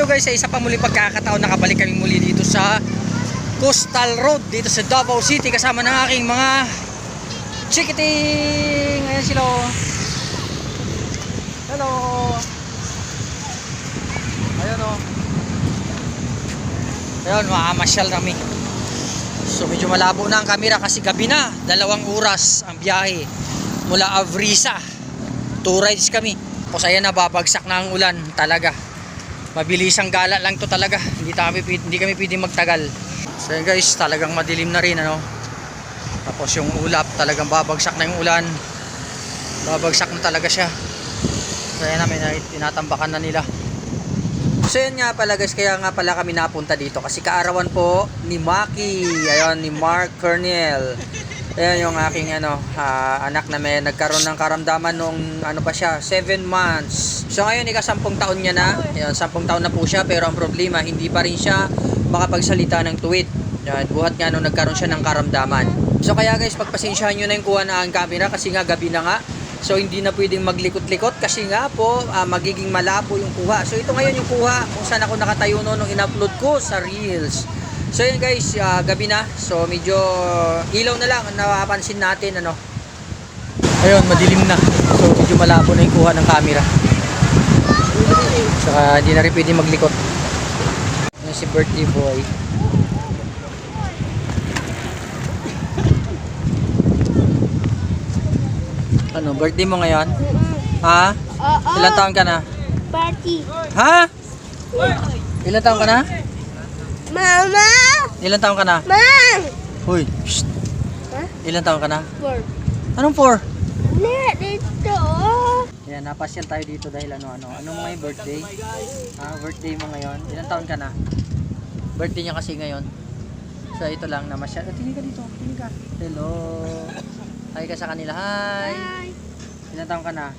hello guys sa isa pa muli pagkakataon nakabalik kami muli dito sa Coastal Road dito sa Davao City kasama ng aking mga chikiting. Ayan sila oh. hello. Ayun oh. Ayun makamasyal kami. So medyo malabo na ang camera kasi gabi na dalawang oras ang biyahe mula Avrisa. Two rides kami. Tapos ayan na babagsak na ang ulan talaga mabilisang gala lang to talaga. Hindi kami hindi kami pwedeng magtagal. So yun guys talagang madilim na rin ano? Tapos yung ulap talagang babagsak na yung ulan. Babagsak na talaga siya. So ayan namin tinatambakan na nila. So yun nga pala guys kaya nga pala kami napunta dito kasi kaarawan po ni Maki ayun ni Mark Kernel Ayan yung aking ano, ah, anak na may nagkaroon ng karamdaman nung ano pa siya, 7 months. So ngayon, ika 10 taon niya na. Ayan, 10 taon na po siya pero ang problema, hindi pa rin siya makapagsalita ng tuwid. Ayan, buhat nga nung nagkaroon siya ng karamdaman. So kaya guys, pagpasensyahan nyo na yung kuha na ang camera kasi nga gabi na nga. So hindi na pwedeng maglikot-likot kasi nga po ah, magiging malabo yung kuha. So ito ngayon yung kuha kung saan ako nakatayo no nung in-upload ko sa Reels. So yun guys, ah, gabi na. So medyo ilaw na lang ang napapansin natin ano. Ayun, madilim na. So medyo malabo na yung kuha ng camera. Saka hindi na rin pwede maglikot. Yan si birthday boy. Ano, birthday mo ngayon? Ha? Oo. Ilan taon ka na? Party. Ha? Ilan taon ka na? Mama! Ilan taon ka na? Mom! Hoy, shh. Ilan taon ka na? Four. Anong four? Net, dito. Yan, napasyal tayo dito dahil ano, ano. Anong may birthday? Ah, birthday mo ngayon. Ilan taon ka na? Birthday niya kasi ngayon. So, ito lang, namasyal. Oh, tingin ka dito, tingin ka. Hello. Hi ka sa kanila. Hi. Hi. Ilan taon ka na?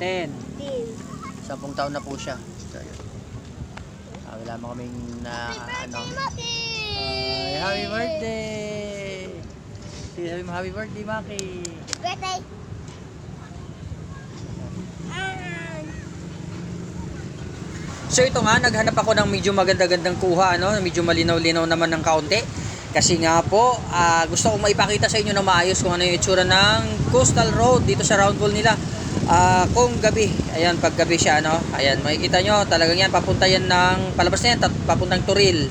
10. Din. Sampung taon na po siya. So, yun. Ah, wala mo kaming na, ano. Ay, happy birthday! Mo, happy birthday, Maki! Birthday. So ito nga, naghanap ako ng medyo maganda-gandang kuha, ano? medyo malinaw-linaw naman ng kaunti. Kasi nga po, ah, gusto kong maipakita sa inyo na maayos kung ano yung itsura ng Coastal Road dito sa Roundville nila. Ah, kung gabi, ayan, pag gabi siya, ano? Ayan, makikita nyo, talagang yan, papunta yan ng, palabas na yan, papuntang Turil.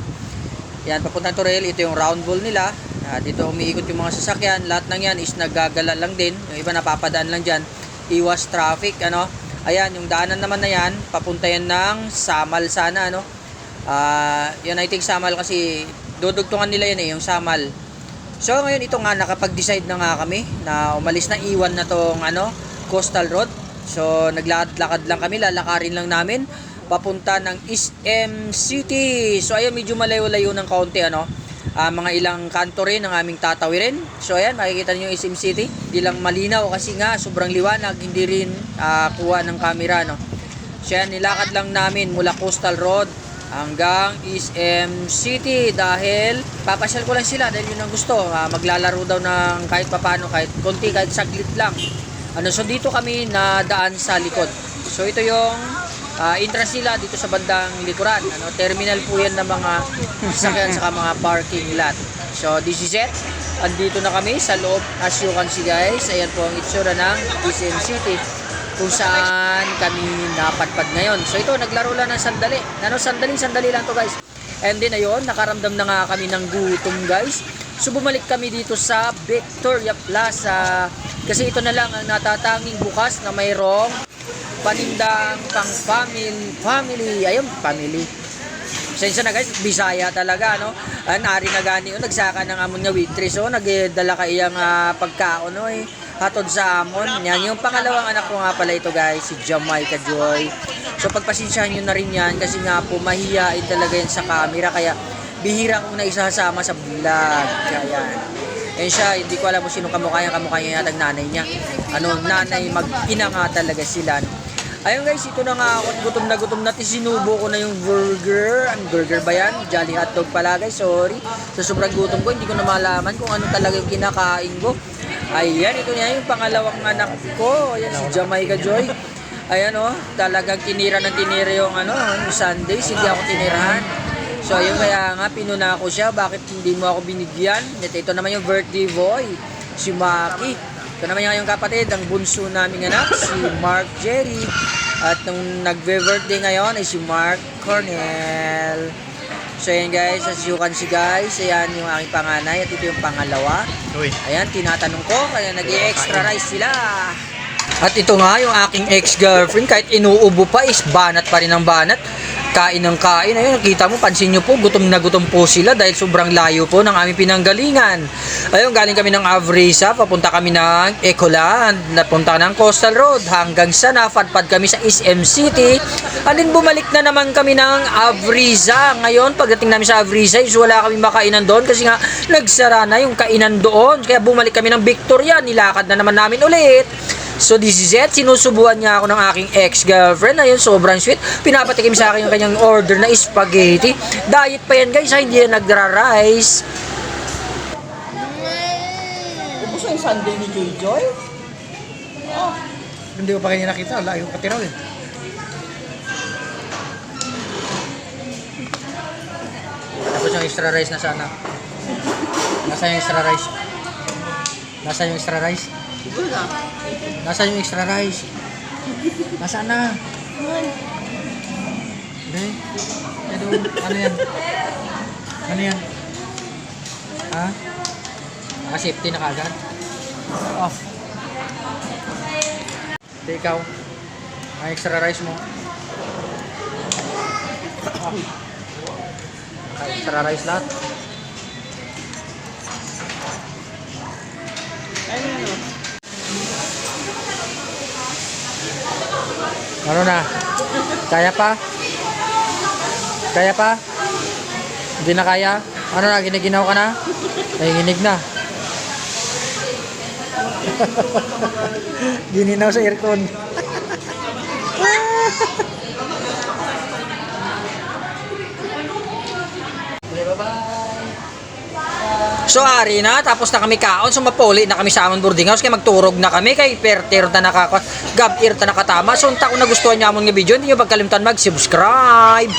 Yan, papuntang Turil, ito yung Roundville nila. Ah, dito umiikot yung mga sasakyan, lahat ng yan is naggagala lang din. Yung iba napapadaan lang dyan, iwas traffic, ano? Ayan, yung daanan naman na yan, papunta yan ng Samal sana, ano? Ah, yun I think Samal kasi dudugtungan nila yan eh, yung Samal. So ngayon ito nga nakapag-decide na nga kami na umalis na iwan na tong ano, Coastal Road. So naglakad-lakad lang kami, lalakarin lang namin papunta ng SM City. So ayan medyo malayo-layo ng kaunti ano. Ah, mga ilang kanto rin ang aming tatawirin. So ayan, makikita niyo yung SM City. Hindi lang malinaw kasi nga sobrang liwanag, hindi rin ah, kuha ng camera no. So yan, nilakad lang namin mula Coastal Road hanggang SM City dahil papasyal ko lang sila dahil yun ang gusto. Ah, maglalaro daw ng kahit papano, kahit konti, kahit saglit lang. Ano, so dito kami na daan sa likod. So ito yung ah, entrance nila dito sa bandang likuran. Ano, terminal po yan ng mga sasakyan saka mga parking lot. So this is it. Andito na kami sa loob. As you can see guys, ayan po ang itsura ng SM City kung saan kami napadpad ngayon. So ito, naglaro lang ng sandali. Ano, sandaling sandali lang to guys. And then ayun, nakaramdam na nga kami ng gutom guys. So bumalik kami dito sa Victoria Plaza. Kasi ito na lang ang natatanging bukas na mayroong panindang pang family. Family, ayun, family. Sensya na guys, Bisaya talaga, no? Ah, nari na gani, oh, nagsaka ng amon nga waitress, oh, nagdala ka iyang ah, pagkaon, oh, eh, hatod sa amon. Yan, yung pangalawang anak ko nga pala ito, guys, si Jamaica Joy. So, pagpasensyahan nyo na rin yan, kasi nga po, mahihain talaga yan sa camera, kaya bihira kong na isasama sa vlog. Kaya, yan siya, hindi ko alam kung sino kamukha niya, kamukha niya yata nanay niya. Ano, nanay, mag-ina nga talaga sila. Ayun guys, ito na nga ako gutom na gutom natin. Sinubo ko na yung burger. Ang burger ba yan? Jolly hotdog pala guys, sorry. Sa sobrang gutom ko, hindi ko na malaman kung ano talaga yung kinakain ko. Ayan, ito na yung pangalawang anak ko. Ayan, si Jamaica Joy. Ayan oh, talagang tinira ng tinira yung ano, yung Sundays, hindi ako tinirahan. So ayun kaya nga pinuna ko siya, bakit hindi mo ako binigyan? Ito, ito naman yung birthday boy, si Maki. Ito naman yung kapatid, ang bunso naming anak, si Mark Jerry. At nung nagbe-birthday ngayon ay si Mark Cornell. So ayan guys, as you can see guys, ayan yung aking panganay at ito yung pangalawa. Ayan, tinatanong ko, kaya nag extra rice sila. At ito nga, yung aking ex-girlfriend, kahit inuubo pa, is banat pa rin ang banat. Kain ng kain. Ayun, nakita mo, pansin nyo po, gutom na gutom po sila dahil sobrang layo po ng aming pinanggalingan. Ayun, galing kami ng Avrisa, papunta kami ng Ecoland, napunta ng Coastal Road, hanggang sa napadpad kami sa SM City. And then bumalik na naman kami ng Avrisa. Ngayon, pagdating namin sa Avrisa, is wala kami makainan doon kasi nga nagsara na yung kainan doon. Kaya bumalik kami ng Victoria, nilakad na naman namin ulit. So this is it. Sinusubuan niya ako ng aking ex-girlfriend. Ayun, sobrang sweet. Pinapatikim sa akin yung kanyang order na spaghetti. Diet pa yan guys, ha? hindi yan nagra-rice. Ubus yung Sunday ni Joy Joy? Hindi ko pa kanya nakita. Layo pa tiraw eh. Tapos yung extra rice na sana. Nasa yung extra rice? Nasa yung extra rice? Nasa yung extra rice? Nasaan na? Hindi. Ano, ano yan? Ano yan? Ha? Naka-safety na kagad? Oh. Hindi ikaw. Ang extra rice mo. Oh. Naka-extra rice lahat. Ano na? Kaya pa? Kaya pa? Hindi na kaya? Ano na? Giniginaw ka na? Nanginginig na. Gininaw sa aircon. So ari na, tapos na kami kaon, so mapuli na kami sa amon boarding house, kaya magturog na kami, kay perter na nakaka, gab na nakatama. So unta kung nagustuhan niyo amon nga video, hindi niyo pagkalimutan mag-subscribe.